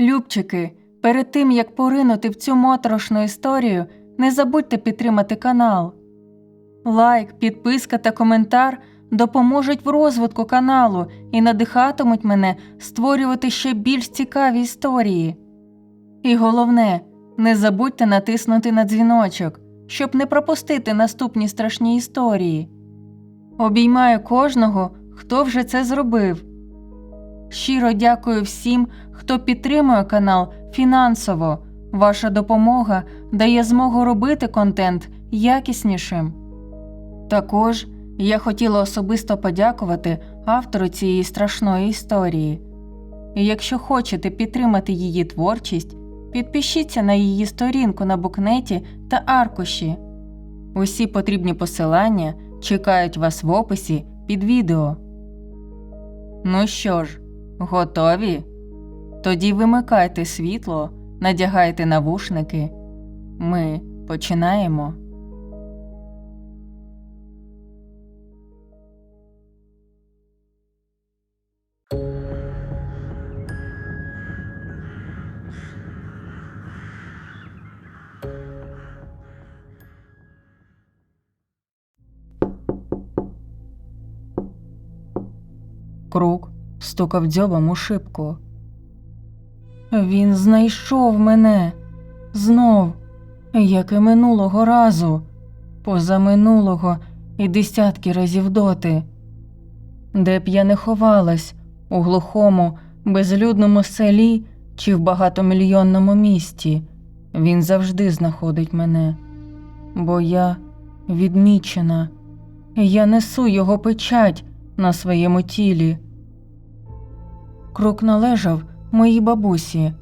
Любчики, перед тим як поринути в цю моторошну історію, не забудьте підтримати канал. Лайк, підписка та коментар допоможуть в розвитку каналу і надихатимуть мене створювати ще більш цікаві історії. І головне, не забудьте натиснути на дзвіночок, щоб не пропустити наступні страшні історії. Обіймаю кожного, хто вже це зробив. Щиро дякую всім, хто підтримує канал фінансово. Ваша допомога дає змогу робити контент якіснішим. Також я хотіла особисто подякувати автору цієї страшної історії. І якщо хочете підтримати її творчість, підпишіться на її сторінку на букнеті та аркуші. Усі потрібні посилання чекають вас в описі під відео. Ну що ж, готові? Тоді вимикайте світло, надягайте навушники. Ми починаємо. Круг стукав дзьобом у шибку. Він знайшов мене знов, як і минулого разу, позаминулого і десятки разів доти. Де б я не ховалась у глухому, безлюдному селі чи в багатомільйонному місті, він завжди знаходить мене, бо я відмічена, я несу його печать на своєму тілі. Крук належав моїй бабусі.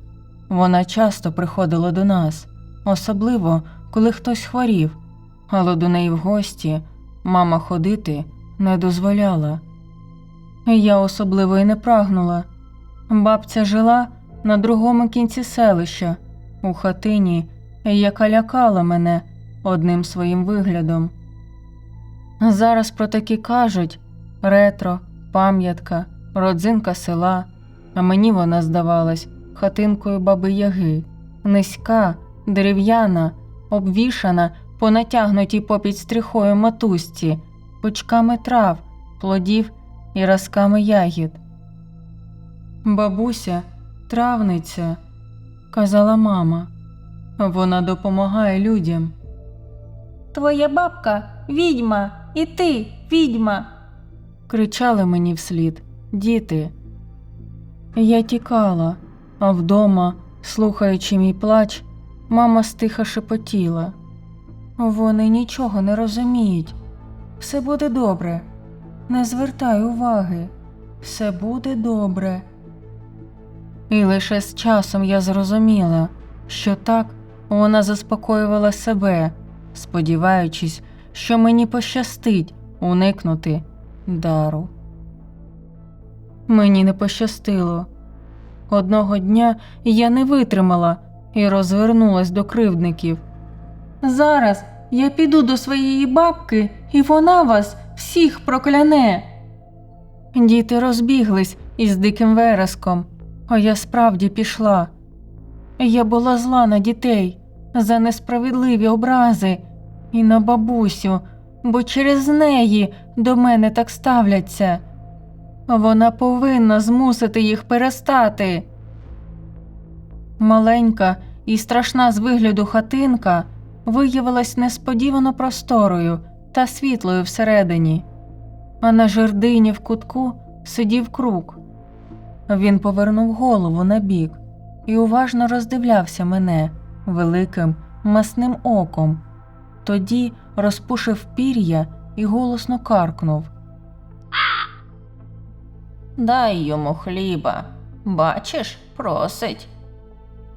Вона часто приходила до нас, особливо коли хтось хворів, але до неї в гості мама ходити не дозволяла. Я особливо й не прагнула. Бабця жила на другому кінці селища, у хатині, яка лякала мене одним своїм виглядом. Зараз про такі кажуть ретро, пам'ятка, родзинка села, а мені вона здавалась хатинкою баби Яги, низька, дерев'яна, обвішана по натягнутій попід стріхою матусці, пучками трав, плодів і разками ягід. Бабуся, травниця, казала мама. Вона допомагає людям. Твоя бабка відьма, і ти відьма. кричали мені вслід діти. Я тікала, а вдома, слухаючи мій плач, мама стиха шепотіла. Вони нічого не розуміють. Все буде добре. Не звертай уваги. Все буде добре. І лише з часом я зрозуміла, що так вона заспокоювала себе, сподіваючись, що мені пощастить уникнути дару. Мені не пощастило. Одного дня я не витримала і розвернулась до кривдників. Зараз я піду до своєї бабки, і вона вас всіх прокляне. Діти розбіглись із диким вереском, а я справді пішла. Я була зла на дітей за несправедливі образи і на бабусю, бо через неї до мене так ставляться. Вона повинна змусити їх перестати. Маленька і страшна з вигляду хатинка виявилась несподівано просторою та світлою всередині, а на жердині в кутку сидів круг. Він повернув голову на бік і уважно роздивлявся мене великим масним оком. Тоді розпушив пір'я і голосно каркнув. Дай йому хліба. Бачиш, просить.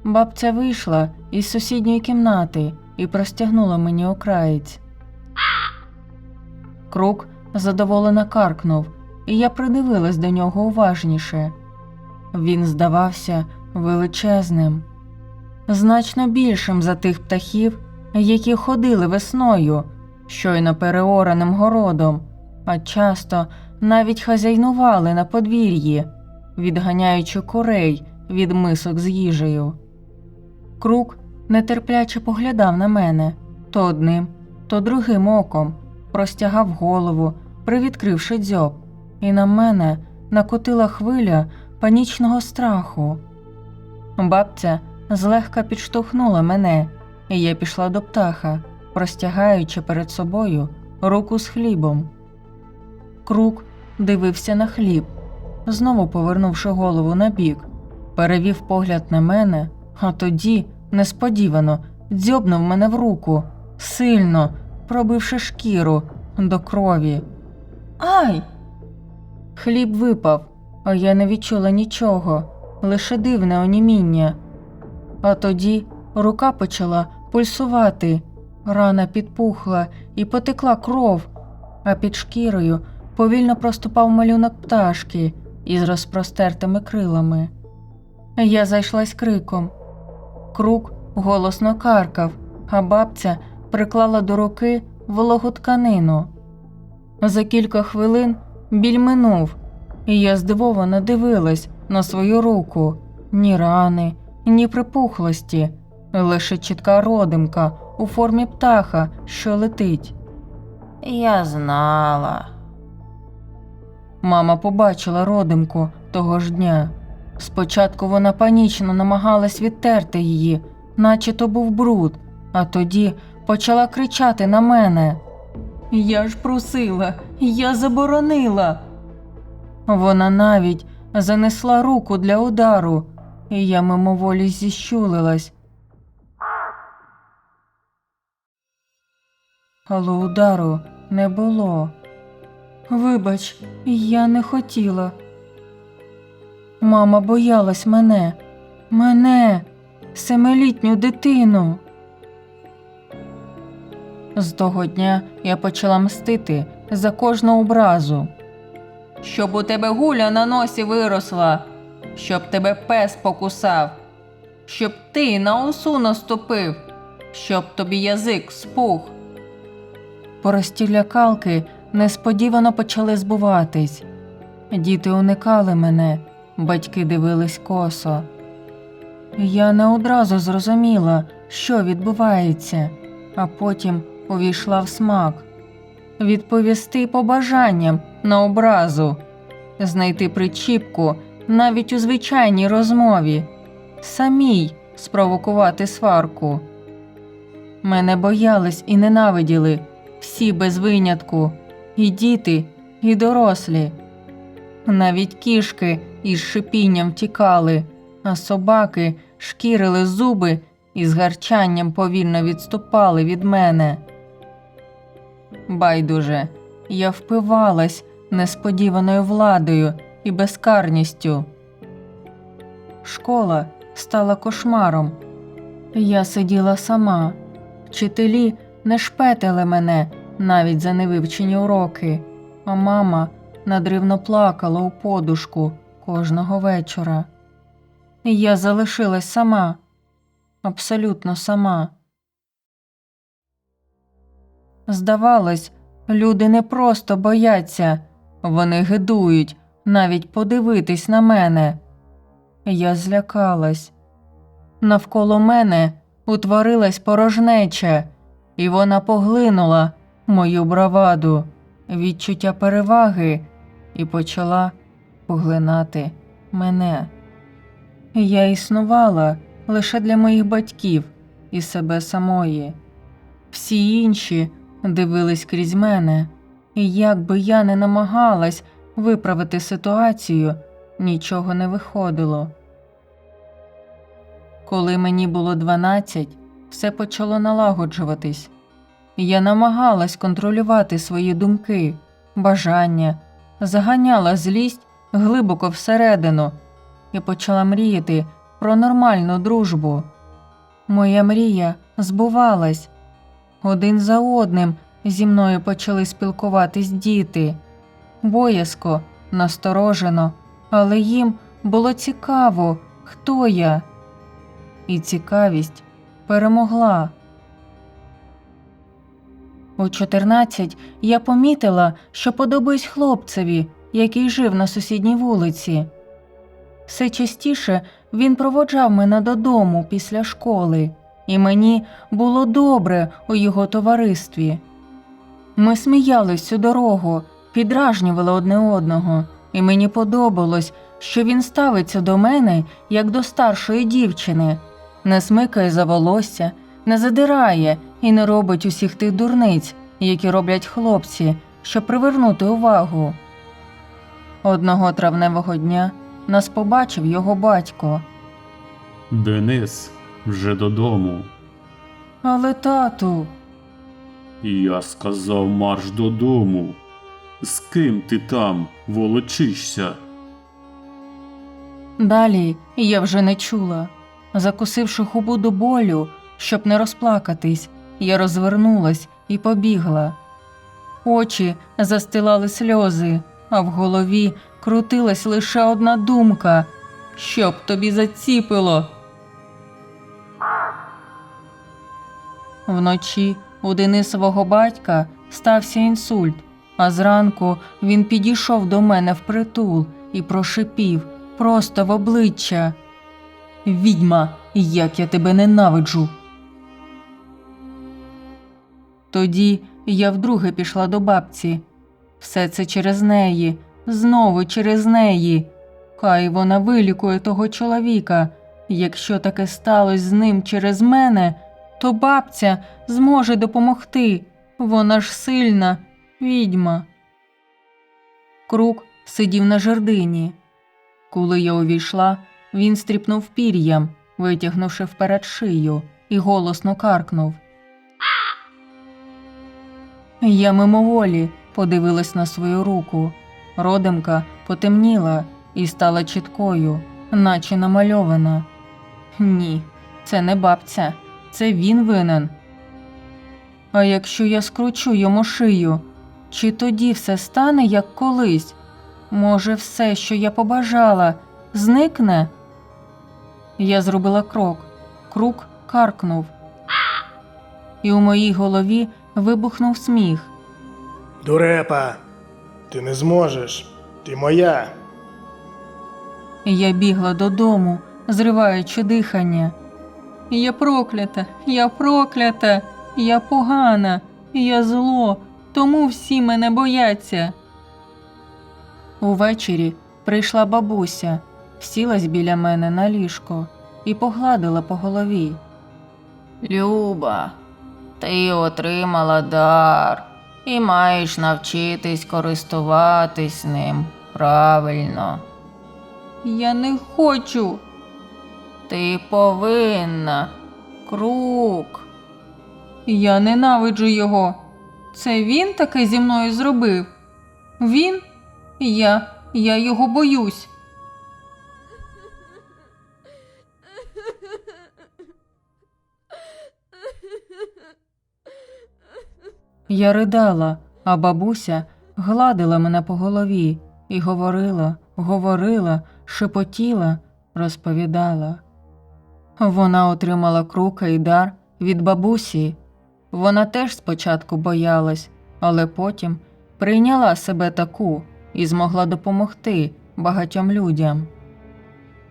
Бабця вийшла із сусідньої кімнати і простягнула мені окраєць. Крук задоволено каркнув, і я придивилась до нього уважніше. Він здавався величезним, значно більшим за тих птахів, які ходили весною, щойно переораним городом, а часто навіть хазяйнували на подвір'ї, відганяючи курей від мисок з їжею. Крук нетерпляче поглядав на мене то одним, то другим оком, простягав голову, привідкривши дзьоб, і на мене накотила хвиля панічного страху. Бабця злегка підштовхнула мене, і я пішла до птаха, простягаючи перед собою руку з хлібом. Крук дивився на хліб, знову повернувши голову на бік, перевів погляд на мене, а тоді, несподівано, дзьобнув мене в руку, сильно, пробивши шкіру до крові. Ай! Хліб випав, а я не відчула нічого, лише дивне оніміння. А тоді рука почала пульсувати, рана підпухла і потекла кров, а під шкірою повільно проступав малюнок пташки із розпростертими крилами. Я зайшлась криком. Крук голосно каркав, а бабця приклала до руки вологу тканину. За кілька хвилин біль минув, і я здивовано дивилась на свою руку ні рани, ні припухлості, лише чітка родимка у формі птаха, що летить. Я знала. Мама побачила родимку того ж дня. Спочатку вона панічно намагалась відтерти її, наче то був бруд, а тоді почала кричати на мене. Я ж просила, я заборонила. Вона навіть занесла руку для удару, і я мимоволі зіщулилась. Але удару не було. Вибач, я не хотіла. Мама боялась мене, мене, семилітню дитину. З того дня я почала мстити за кожну образу. Щоб у тебе гуля на носі виросла, щоб тебе пес покусав, щоб ти на осу наступив, щоб тобі язик спух. Прості лякалки несподівано почали збуватись. Діти уникали мене, батьки дивились косо. Я не одразу зрозуміла, що відбувається, а потім увійшла в смак відповісти побажанням на образу, знайти причіпку навіть у звичайній розмові, самій спровокувати сварку. Мене боялись і ненавиділи всі без винятку, і діти, і дорослі. Навіть кішки із шипінням тікали, а собаки шкірили зуби і з гарчанням повільно відступали від мене. Байдуже, я впивалась несподіваною владою і безкарністю. Школа стала кошмаром. Я сиділа сама. Вчителі не шпетили мене навіть за невивчені уроки, а мама надривно плакала у подушку кожного вечора. І я залишилась сама, абсолютно сама. Здавалось, люди не просто бояться, вони гидують навіть подивитись на мене. Я злякалась. Навколо мене утворилась порожнеча, і вона поглинула мою браваду, відчуття переваги і почала поглинати мене. Я існувала лише для моїх батьків і себе самої. Всі інші дивились крізь мене, і як би я не намагалась виправити ситуацію, нічого не виходило. Коли мені було 12, все почало налагоджуватись. Я намагалась контролювати свої думки, бажання, заганяла злість глибоко всередину і почала мріяти про нормальну дружбу. Моя мрія збувалась. Один за одним зі мною почали спілкуватись діти. Боязко, насторожено, але їм було цікаво, хто я. І цікавість перемогла. У 14 я помітила, що подобаюсь хлопцеві, який жив на сусідній вулиці. Все частіше він проводжав мене додому після школи, і мені було добре у його товаристві. Ми сміялись всю дорогу, підражнювали одне одного, і мені подобалось, що він ставиться до мене як до старшої дівчини, не смикає за волосся, не задирає і не робить усіх тих дурниць, які роблять хлопці, щоб привернути увагу. Одного травневого дня нас побачив його батько. Денис, вже додому. Але тату, Я сказав марш додому. З ким ти там волочишся? далі я вже не чула. Закусивши хубу до болю, щоб не розплакатись, я розвернулась і побігла. Очі застилали сльози, а в голові крутилась лише одна думка щоб тобі заціпило. Вночі у Денисового батька стався інсульт, а зранку він підійшов до мене впритул і прошипів просто в обличчя. Відьма, як я тебе ненавиджу. Тоді я вдруге пішла до бабці. Все це через неї, знову через неї. Хай вона вилікує того чоловіка. Якщо таке сталося з ним через мене, то бабця зможе допомогти. Вона ж сильна відьма. Крук сидів на жердині. Коли я увійшла, він стріпнув пір'ям, витягнувши вперед шию, і голосно каркнув. Я мимоволі подивилась на свою руку. Родимка потемніла і стала чіткою, наче намальована. Ні, це не бабця, це він винен. А якщо я скручу йому шию, чи тоді все стане як колись? Може, все, що я побажала, зникне? Я зробила крок. Крук каркнув. І у моїй голові вибухнув сміх. Дурепа, ти не зможеш. Ти моя. Я бігла додому, зриваючи дихання. Я проклята, я проклята, я погана, я зло, тому всі мене бояться. Увечері прийшла бабуся, сілась біля мене на ліжко і погладила по голові. Люба, ти отримала дар і маєш навчитись користуватись ним правильно. Я не хочу. Ти повинна. Круг. Я ненавиджу його. Це він таке зі мною зробив. Він? Я. Я його боюсь. Я ридала, а бабуся гладила мене по голові і говорила, говорила, шепотіла, розповідала. Вона отримала крука і дар від бабусі. Вона теж спочатку боялась, але потім прийняла себе таку і змогла допомогти багатьом людям.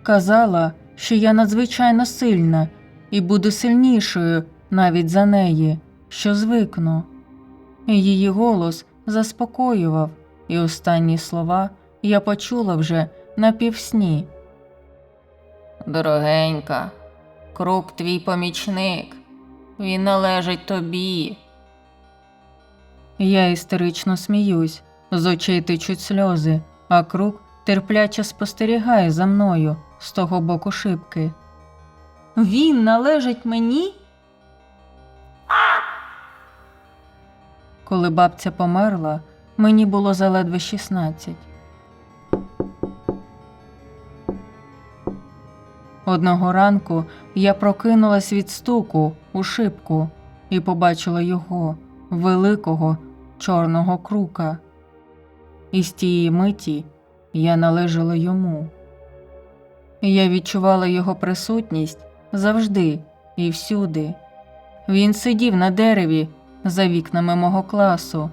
Казала, що я надзвичайно сильна і буду сильнішою навіть за неї, що звикну. Її голос заспокоював, і останні слова я почула вже на півсні. Дорогенька, круг твій помічник. Він належить тобі. Я істерично сміюсь, з очей течуть сльози, а круг терпляче спостерігає за мною з того боку шибки. Він належить мені? Коли бабця померла, мені було заледве 16. Одного ранку я прокинулась від стуку у шибку і побачила його, великого чорного крука. І з тієї миті я належала йому. Я відчувала його присутність завжди і всюди. Він сидів на дереві за вікнами мого класу,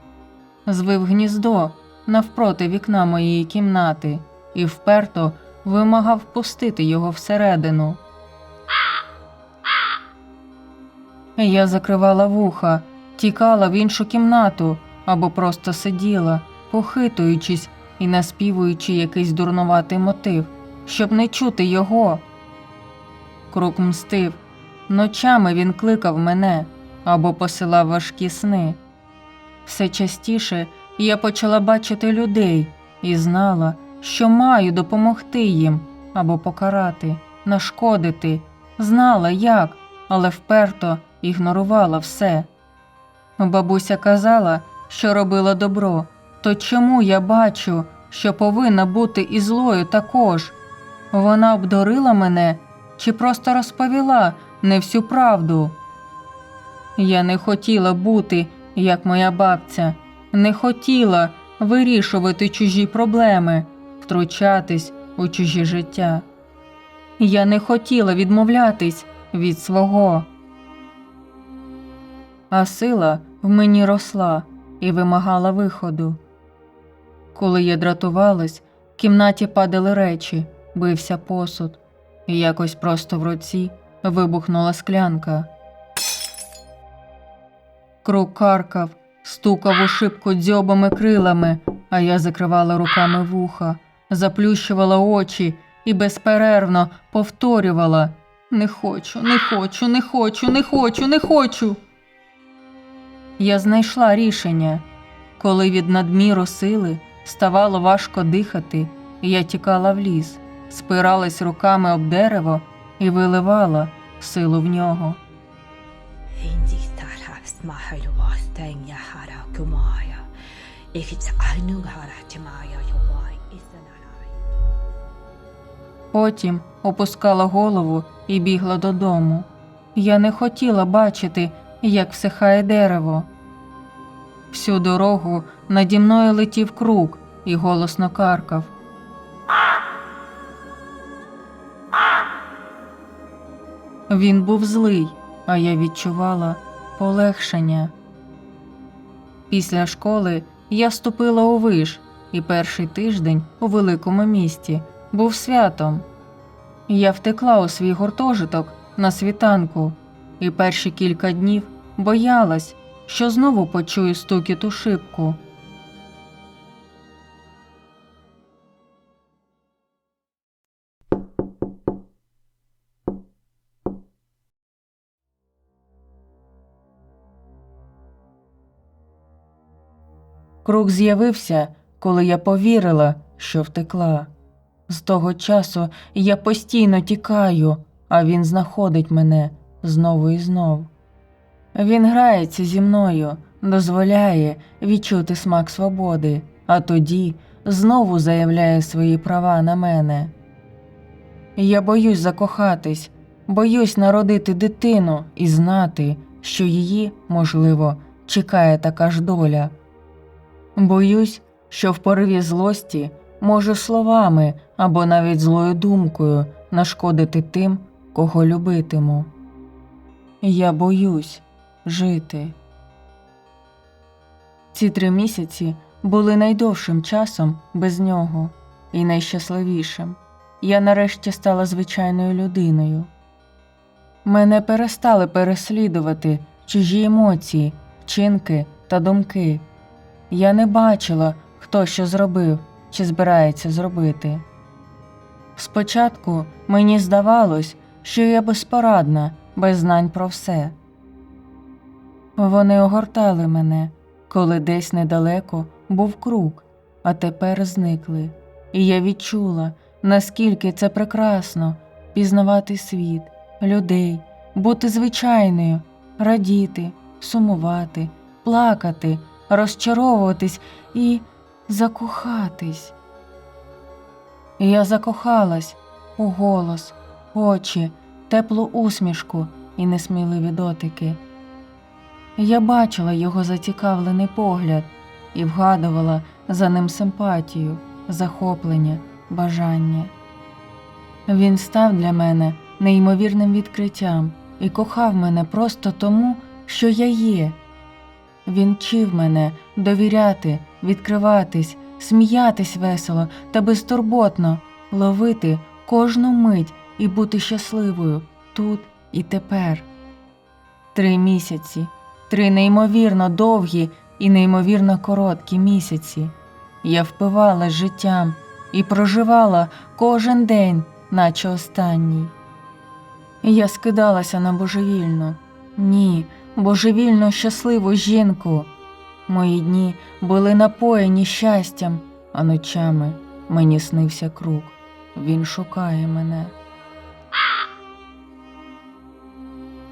звив гніздо навпроти вікна моєї кімнати і вперто вимагав впустити його всередину. Я закривала вуха, тікала в іншу кімнату або просто сиділа, похитуючись і наспівуючи якийсь дурнуватий мотив, щоб не чути його. Крук мстив. Ночами він кликав мене або посилав важкі сни. Все частіше я почала бачити людей і знала, що маю допомогти їм або покарати, нашкодити. Знала як, але вперто ігнорувала все. Бабуся казала, що робила добро, то чому я бачу, що повинна бути і злою також? Вона обдурила мене чи просто розповіла не всю правду? Я не хотіла бути, як моя бабця, не хотіла вирішувати чужі проблеми, втручатись у чужі життя. Я не хотіла відмовлятись від свого. А сила в мені росла і вимагала виходу. Коли я дратувалась, в кімнаті падали речі, бився посуд, і якось просто в руці вибухнула склянка. Круг каркав, стукав у шибку дзьобами крилами, а я закривала руками вуха, заплющувала очі і безперервно повторювала Не хочу, не хочу, не хочу, не хочу, не хочу. Я знайшла рішення. Коли від надміру сили ставало важко дихати, я тікала в ліс, спиралась руками об дерево і виливала силу в нього. Потім опускала голову і бігла додому. Я не хотіла бачити, як всихає дерево. Всю дорогу наді мною летів круг і голосно каркав. Він був злий, а я відчувала полегшення. Після школи я ступила у виш, і перший тиждень у великому місті був святом. Я втекла у свій гуртожиток на світанку, і перші кілька днів боялась, що знову почую стукіт у шибку. Круг з'явився, коли я повірила, що втекла. З того часу я постійно тікаю, а він знаходить мене знову і знов. Він грається зі мною, дозволяє відчути смак свободи, а тоді знову заявляє свої права на мене. Я боюсь закохатись, боюсь народити дитину і знати, що її, можливо, чекає така ж доля. Боюсь, що в пориві злості можу словами або навіть злою думкою нашкодити тим, кого любитиму. Я боюсь жити. Ці три місяці були найдовшим часом без нього і найщасливішим. Я нарешті стала звичайною людиною. Мене перестали переслідувати чужі емоції, вчинки та думки. Я не бачила, хто що зробив чи збирається зробити. Спочатку мені здавалось, що я безпорадна, без знань про все. Вони огортали мене, коли десь недалеко був круг, а тепер зникли, і я відчула, наскільки це прекрасно пізнавати світ, людей, бути звичайною, радіти, сумувати, плакати, розчаровуватись і закохатись. Я закохалась у голос, очі, теплу усмішку і несміливі дотики. Я бачила його зацікавлений погляд і вгадувала за ним симпатію, захоплення, бажання. Він став для мене неймовірним відкриттям і кохав мене просто тому, що я є. Він вчив мене довіряти, відкриватись, сміятись весело та безтурботно, ловити кожну мить і бути щасливою тут і тепер. Три місяці, три неймовірно довгі і неймовірно короткі місяці. Я впивалась життям і проживала кожен день, наче останній. Я скидалася на божевільну, ні, божевільно щасливу жінку. Мої дні були напоєні щастям, а ночами мені снився круг. Він шукає мене.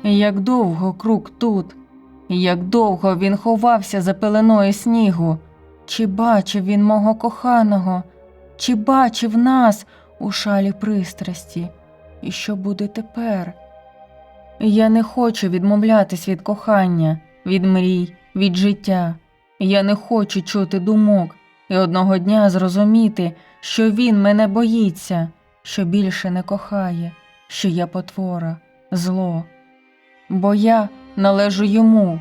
Як довго круг тут, як довго він ховався за пеленою снігу. Чи бачив він мого коханого, чи бачив нас у шалі пристрасті? І що буде тепер? Я не хочу відмовлятись від кохання, від мрій, від життя. Я не хочу чути думок і одного дня зрозуміти, що він мене боїться, що більше не кохає, що я потвора, зло. Бо я належу йому,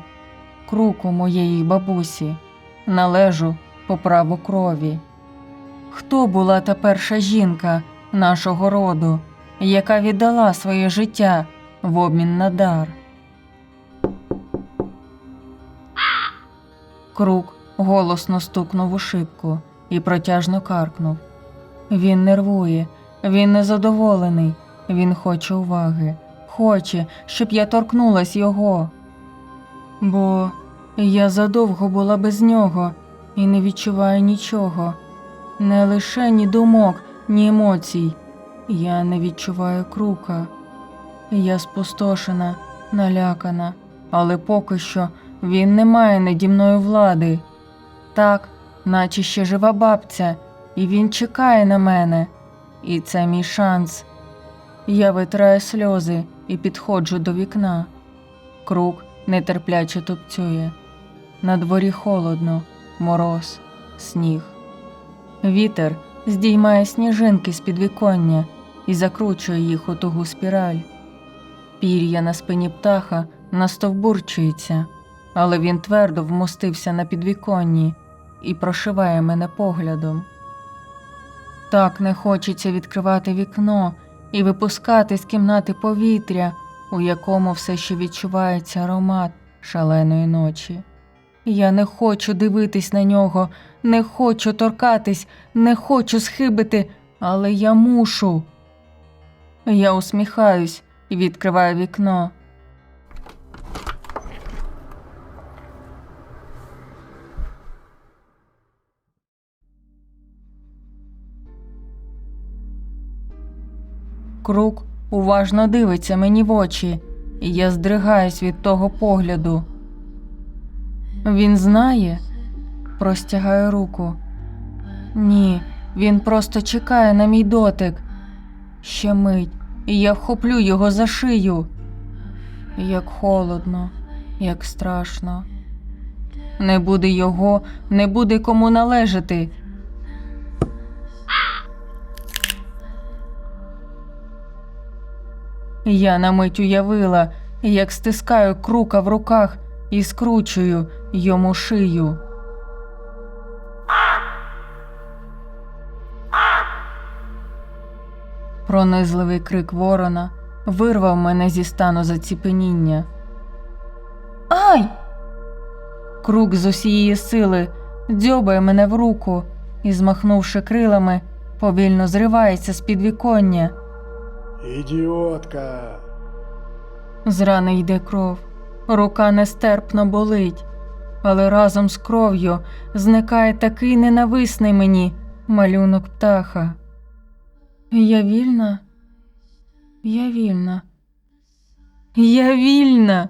круку моєї бабусі, належу по праву крові. Хто була та перша жінка нашого роду, яка віддала своє життя в обмін на дар? Крук голосно стукнув у шибку і протяжно каркнув. Він нервує, він незадоволений, він хоче уваги, хоче, щоб я торкнулась його. Бо я задовго була без нього і не відчуваю нічого, не лише ні думок, ні емоцій. Я не відчуваю крука. Я спустошена, налякана, але поки що він не має наді мною влади. Так, наче ще жива бабця, і він чекає на мене. І це мій шанс. Я витраю сльози і підходжу до вікна. Круг нетерпляче тупцює. На дворі холодно, мороз, сніг. Вітер здіймає сніжинки з підвіконня і закручує їх у тугу спіраль. Пір'я на спині птаха настовбурчується, але він твердо вмостився на підвіконні і прошиває мене поглядом. Так не хочеться відкривати вікно і випускати з кімнати повітря, у якому все ще відчувається аромат шаленої ночі. Я не хочу дивитись на нього, не хочу торкатись, не хочу схибити, але я мушу. Я усміхаюсь і відкриваю вікно. Круг уважно дивиться мені в очі, і я здригаюсь від того погляду. Він знає, простягаю руку. Ні, він просто чекає на мій дотик. Ще мить, і я вхоплю його за шию. Як холодно, як страшно. Не буде його, не буде кому належати. Я на мить уявила, як стискаю крука в руках і скручую йому шию. Пронизливий крик ворона вирвав мене зі стану заціпеніння. Ай! Крук з усієї сили дзьобає мене в руку і, змахнувши крилами, повільно зривається з підвіконня. Ідіотка. З рани йде кров, рука нестерпно болить, але разом з кров'ю зникає такий ненависний мені малюнок птаха. Я вільна, я вільна, я вільна.